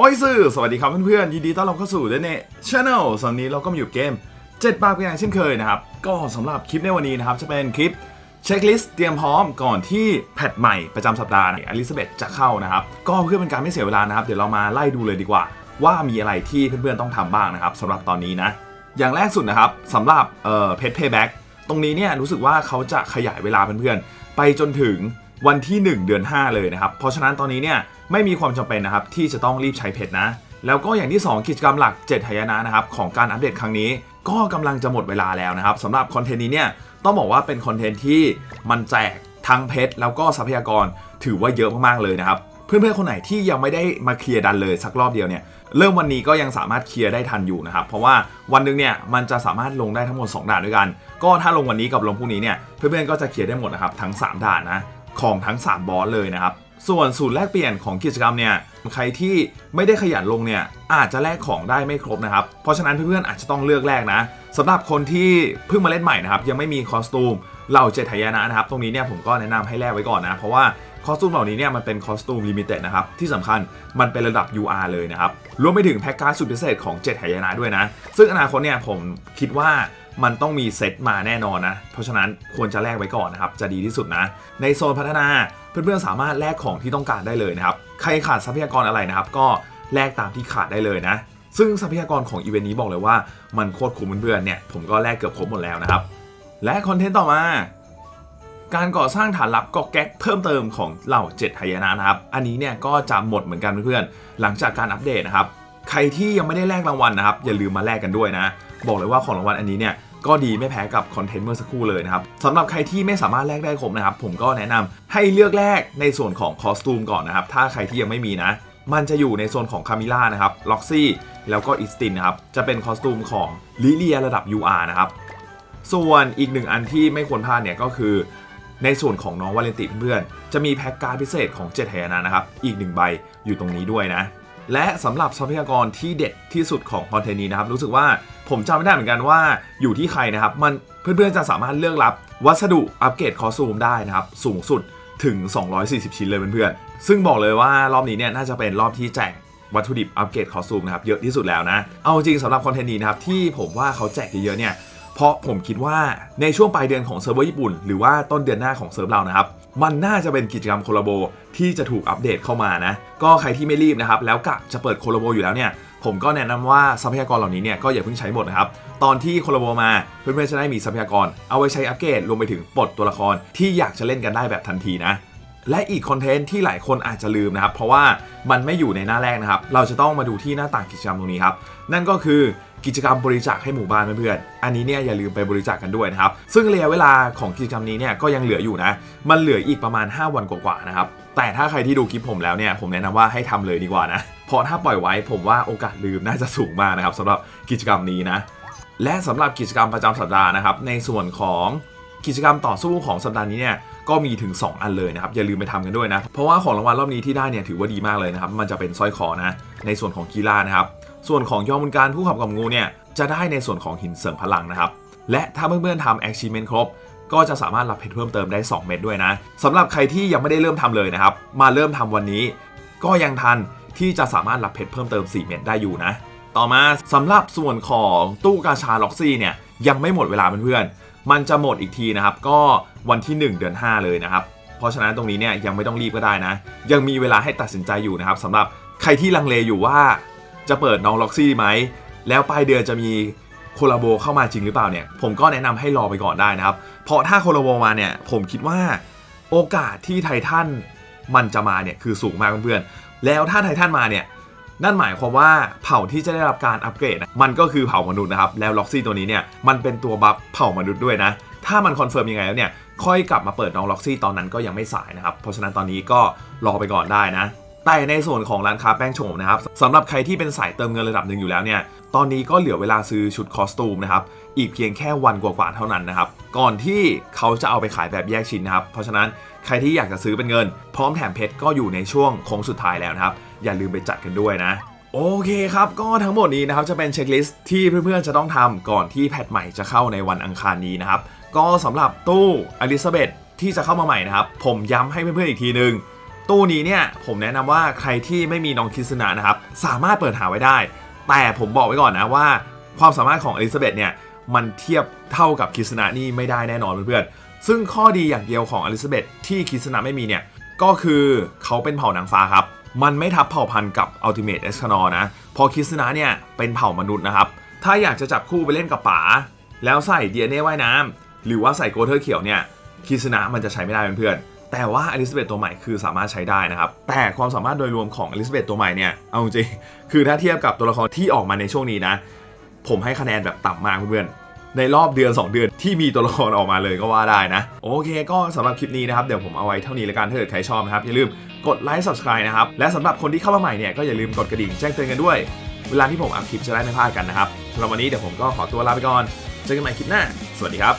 โอ้ยสื่อสวัสดีครับเพื่อนๆยินดีต้อนรับเข้าสู่เดนเน่ชาแนลสำนี้เราก็มาอยู่เกม7ปากเป็นอย่างเช่นเคยนะครับ ก็สำหรับคลิปในวันนี้นะครับ จะเป็นคลิปเช็คลิสต์เตรียมพร้อมก่อนที่แพทใหม่ประจำสัปดาห์อลิซาเบธจะเข้านะครับ ก็เพื่อเป็นการไม่เสียเวลานะครับ เดี๋ยวเรามาไล่ดูเลยดีกว่า ว่ามีอะไรที่เพื่อนๆต้องทำบ้างนะครับสำหรับตอนนี้นะ อย่างแรกสุดนะครับสำหรับเอ่อเพจเพย์แบ็กตรงนี้เนี่ยรู้สึกว่าเขาจะขยายเวลาเพื่อนๆไปจนถึงวันที่ 1 เดือน 5 เลยนะครับ เพราะฉะนั้นตอนนี้เนี่ย ไม่มีความจำเป็นนะครับที่จะต้องรีบใช้เพจนะ แล้วก็อย่างที่ 2 กิจกรรมหลัก 7 หายนะนะครับของการอัปเดตครั้งนี้ ก็กำลังจะหมดเวลาแล้วนะครับสำหรับคอนเทนต์นี้เนี่ยต้องบอกว่าเป็นคอนเทนต์ที่มันแจกทั้งเพชรแล้วก็ทรัพยากรถือว่าเยอะมากๆเลยนะครับเพื่อนๆคนไหนที่ยังไม่ได้มาเคลียร์ดันเลยสักรอบเดียวเนี่ยเริ่มวันนี้ก็ยังสามารถเคลียร์ได้ทันอยู่นะครับเพราะว่าวันหนึงเนี่ยมันจะสามารถลงได้ทั้งหมด 2 ด่านด้วยกัน ก็ถ้าลงวันนี้กับลงพรุ่งนี้เนี่ยเพื่อนๆก็จะเคลียร์ได้หมดนะครับทั้ง 3 ด่านนะของทั้ง 3 บอสเลยนะครับ ส่วนสูตรแลกเปลี่ยนของกิจกรรมเนี่ยใครที่ไม่ได้ขยันลงเนี่ยอาจจะแลกของได้ไม่ครบนะครับ เพราะฉะนั้นเพื่อนๆอาจจะต้องเลือกแลกนะสำหรับคนที่เพิ่งมาเล่นใหม่นะครับยังไม่มีคอสตูมเหล่าเจตายนะนะครับตรงนี้เนี่ยผมก็แนะนำให้แลกไว้ก่อนนะเพราะว่าคอสตูมเหล่านี้เนี่ยมันเป็นคอสตูมลิมิเต็ดนะครับที่สำคัญมันเป็นระดับ UR เลยนะครับรวมไปถึงแพ็กการ์ดสุดพิเศษของเจตายนะด้วยนะ ซึ่งอนาคตเนี่ยผมคิดว่า มันต้องมีเซตมาแน่นอนนะ เพราะฉะนั้นควรจะแลกไว้ก่อนนะครับ จะดีที่สุดนะ ในโซนพัฒนาเพื่อนๆสามารถแลกของที่ต้องการได้เลยนะครับ ใครขาดทรัพยากรอะไรนะครับ ก็แลกตามที่ขาดได้เลยนะ ซึ่งทรัพยากรของอีเวนต์นี้บอกเลยว่ามันโคตรคุ้มเพื่อนๆเนี่ยผมก็แลกเกือบครบหมดแล้วนะครับ และคอนเทนต์ต่อมาการก่อสร้างฐานลับกอกแก๊กเพิ่มเติมของเหล่าเจ็ดหายนะนะครับ อันนี้เนี่ยก็จะหมดเหมือนกันเพื่อนๆ หลังจากการอัปเดตนะครับ ใครที่ยังไม่ได้แลกรางวัลนะครับ อย่าลืมมาแลกกันด้วยนะ บอกเลยว่าของรางวัลอันนี้เนี่ย ก็ดีไม่แพ้กับคอนเทนต์เมื่อสักครู่เลยนะครับสำหรับใครที่ไม่สามารถแลกได้ครบนะครับ ผมก็แนะนำให้เลือกแลกในส่วนของคอสตูมก่อนนะครับ ถ้าใครที่ยังไม่มีนะ มันจะอยู่ในโซนของคามิล่านะครับล็อกซี่แล้วก็อิสตินนะครับ จะเป็นคอสตูมของลิเลียระดับ UR นะครับ ส่วนอีกหนึ่งอันที่ไม่ควรพลาดเนี่ยก็คือ ในส่วนของน้องวาเลนติเพื่อนๆจะมีแพ็กการ์ดพิเศษของเจ็ดแหนานะครับ อีกหนึ่งใบอยู่ตรงนี้ด้วยนะ และสำหรับทรัพยากรที่เด็ดที่สุดของคอนเทนต์นี้นะครับ รู้สึกว่าผมจำไม่ได้เหมือนกันว่าอยู่ที่ใครนะครับ มันเพื่อนๆจะสามารถเลือกรับวัสดุอัปเกรดคอสตูมได้นะครับ สูงสุดถึง 240 ชิ้นเลยเพื่อนๆ ซึ่งบอกเลยว่ารอบนี้เนี่ยน่าจะเป็นรอบที่แจกวัตถุดิบอัปเกรดคอสตูมนะครับเยอะที่สุดแล้วนะ เอาจริงสำหรับคอนเทนต์นี้นะครับที่ผมว่าเขาแจกเยอะๆเนี่ย เพราะผมคิดว่าในช่วงปลายเดือนของเซิร์ฟเวอร์ญี่ปุ่น หรือว่าต้นเดือนหน้าของเซิร์ฟเรานะครับ มันน่าจะเป็นกิจกรรมโคลาโบที่จะถูกอัปเดตเข้ามานะ ก็ใครที่ไม่รีบนะครับ แล้วกะจะเปิดโคลาโบอยู่แล้วเนี่ยผมก็แนะนำว่าทรัพยากรเหล่านี้เนี่ยก็อย่าเพิ่งใช้หมดนะครับ ตอนที่โคลาโบมาเพื่อนๆจะได้มีทรัพยากร เอาไว้ใช้อัปเกรดรวมไปถึงปลดตัวละครที่อยากจะเล่นกันได้แบบทันทีนะและอีกคอนเทนต์ที่หลายคนอาจจะลืมนะครับ เพราะว่ามันไม่อยู่ในหน้าแรกนะครับ เราจะต้องมาดูที่หน้าต่างกิจกรรมตรงนี้ครับ นั่นก็คือ กิจกรรมบริจาคให้หมู่บ้านเพื่อนๆอันนี้เนี่ยอย่าลืมไปบริจาคกันด้วยนะครับ ซึ่งระยะเวลาของกิจกรรมนี้เนี่ยก็ยังเหลืออยู่นะ มันเหลืออีกประมาณ 5 วันกว่าๆนะครับ แต่ถ้าใครที่ดูคลิปผมแล้วเนี่ยผมแนะนำว่าให้ทำเลยดีกว่านะ เพราะถ้าปล่อยไว้ผมว่าโอกาสลืมน่าจะสูงมากนะครับสำหรับกิจกรรมนี้นะ และสำหรับกิจกรรมประจำสัปดาห์นะครับ ในส่วนของกิจกรรมต่อสู้ของสัปดาห์นี้เนี่ยก็มีถึง 2 อันเลยนะครับ อย่าลืมไปทำกันด้วยนะ เพราะว่าของรางวัลรอบนี้ที่ได้เนี่ยถือว่าดีมากเลยนะครับ มันจะเป็นสร้อยคอนะ ในส่วนของกีฬานะครับ ส่วนของยอดบุญการผู้ขับกับงูเนี่ยจะได้ในส่วนของหินเสริมพลังนะครับ และถ้าเพื่อนๆทำ achievement ครบ ก็จะสามารถรับเพชรเพิ่มเติมได้ 2 เม็ดด้วยนะสำหรับใครที่ยังไม่ได้เริ่มทำเลยนะครับ มาเริ่มทำวันนี้ ก็ยังทันที่จะสามารถรับเพชรเพิ่มเติม 4 เม็ดได้อยู่นะ ต่อมาสำหรับส่วนของตู้กาชาล็อกซี่เนี่ยยังไม่หมดเวลาเพื่อนๆมันจะหมดอีกทีนะครับ ก็วันที่ 1 เดือน 5 เลยนะครับเพราะฉะนั้นตรงนี้เนี่ยยังไม่ต้องรีบก็ได้นะ ยังมีเวลาให้ตัดสินใจอยู่นะครับสำหรับใครที่ลังเลอยู่ว่า จะเปิดน้องล็อกซี่ไหม แล้วปลายเดือนจะมีโคลาโบเข้ามาจริงหรือเปล่าเนี่ย ผมก็แนะนำให้รอไปก่อนได้นะครับ เพราะถ้าโคลาโบมาเนี่ย ผมคิดว่าโอกาสที่ไททันมันจะมาเนี่ยคือสูงมากเพื่อนๆ แล้วถ้าไททันมาเนี่ยนั่นหมายความว่าเผ่าที่จะได้รับการอัปเกรด มันก็คือเผ่ามนุษย์นะครับ แล้วล็อกซี่ตัวนี้เนี่ยมันเป็นตัวบัฟเผ่ามนุษย์ด้วยนะ ถ้ามันคอนเฟิร์มยังไงแล้วเนี่ยค่อยกลับมาเปิดน้องล็อกซี่ตอนนั้นก็ยังไม่สายนะครับ เพราะฉะนั้นตอนนี้ก็รอไปก่อนได้นะ แต่ในส่วนของร้านค้าแป้งโฉมนะครับสำหรับใครที่เป็นสายเติมเงินระดับหนึ่งอยู่แล้วเนี่ยตอนนี้ก็เหลือเวลาซื้อชุดคอสตูมนะครับอีกเพียงแค่วันกว่าๆเท่านั้นนะครับก่อนที่เขาจะเอาไปขายแบบแยกชิ้นนะครับเพราะฉะนั้นใครที่อยากจะซื้อเป็นเงิน พร้อมแถมเพชรก็อยู่ในช่วงโค้งสุดท้ายแล้วนะครับอย่าลืมไปจัดกันด้วยนะโอเคครับ ก็ทั้งหมดนี้นะครับจะเป็นเช็คลิสต์ที่เพื่อนๆจะต้องทำก่อนที่แพทใหม่จะเข้าในวันอังคารนี้นะครับ ก็สำหรับตู้อลิซาเบธที่จะเข้ามาใหม่นะครับ ผมย้ำให้เพื่อนๆอีกทีนึง ตู้นี้เนี่ยผมแนะนำว่าใครที่ไม่มีน้องคิสนะนะครับสามารถเปิดหาไว้ได้ แต่ผมบอกไว้ก่อนนะว่า ความสามารถของอลิซาเบธเนี่ยมันเทียบเท่ากับคิสนะนี่ไม่ได้แน่นอนเพื่อนๆซึ่งข้อดีอย่างเดียวของอลิซาเบธที่คิสนะไม่มีเนี่ยก็คือเขาเป็นเผ่านางฟ้าครับ มันไม่ทับเผ่าพันธุ์กับอัลติเม e เอสคานอนะพอคิสนะเนี่ยเป็นเผ่ามนุษย์นะครับถ้าอยากจะจับคู่ไปเล่นกับป๋าแล้วใส่เดียเน่ว่ายน้ำหรือว่าใส่โกเทอร์เขียวเนี่ยคิสนะมันจะใช้ไม่ได้เพื่อนๆ แต่ว่าอลิซาเบธตัวใหม่คือสามารถใช้ได้นะครับ แต่ความสามารถโดยรวมของอลิซาเบธตัวใหม่เนี่ย เอาจริง คือถ้าเทียบกับตัวละครที่ออกมาในช่วงนี้นะ ผมให้คะแนนแบบต่ำมากเพื่อนในรอบเดือน 2 เดือนที่มีตัวละครออกมาเลยก็ว่าได้นะ โอเคก็สำหรับคลิปนี้นะครับ เดี๋ยวผมเอาไว้เท่านี้ละกันถ้าเกิดใครชอบนะครับ อย่าลืมกดไลค์ subscribe นะครับ และสำหรับคนที่เข้ามาใหม่เนี่ยก็อย่าลืมกดกระดิ่งแจ้งเตือนกันด้วย เวลาที่ผมอัพคลิปจะได้ไม่พลาดกันนะครับสำหรับวันนี้เดี๋ยวผมก็ขอตัวลาไปก่อนเจอกันใหม่คลิปหน้า สวัสดีครับ